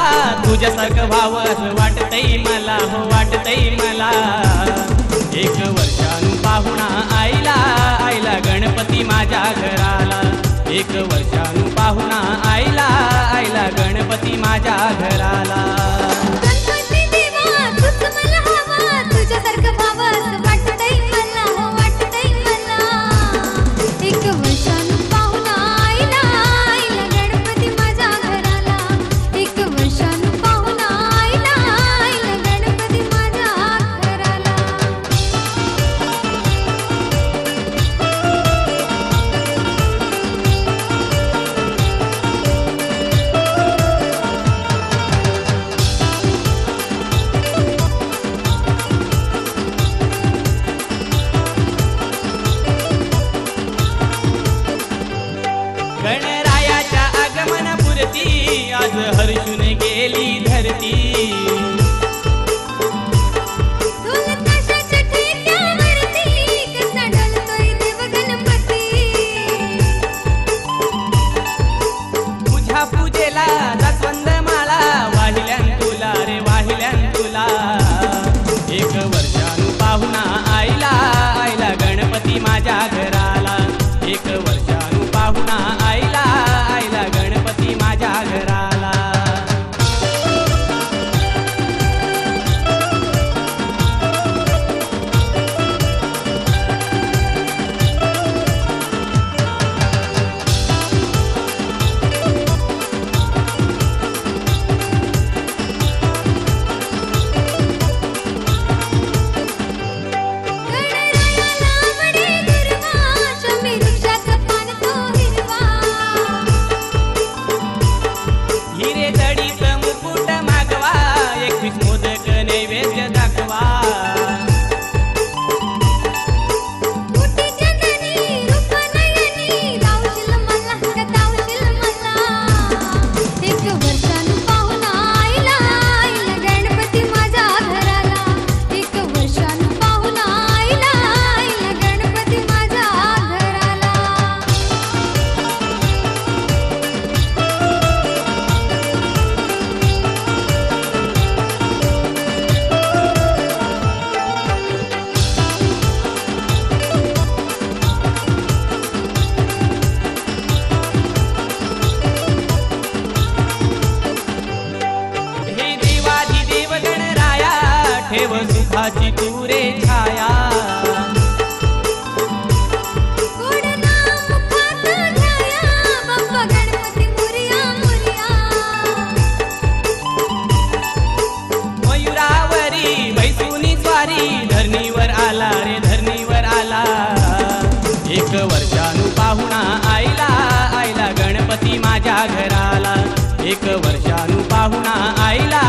बाबा तुझ्यासारखं भावास वाटत मला हो वाटत मला. एक वर्षान पाहुणा आईला आईला गणपती माझ्या घराला. एक वर्षान पाहुणा आईला आईला गणपती माझ्या घराला. गणरायाच्या आगमनापुरती आज हर्षून गेली विश्वाची तू छाया. धरणीवर आला रे धरणीवर आला. एक वर्षानु आईला आईला गणपती माझ्या घराला. एक वर्षानु पाहुणा आईला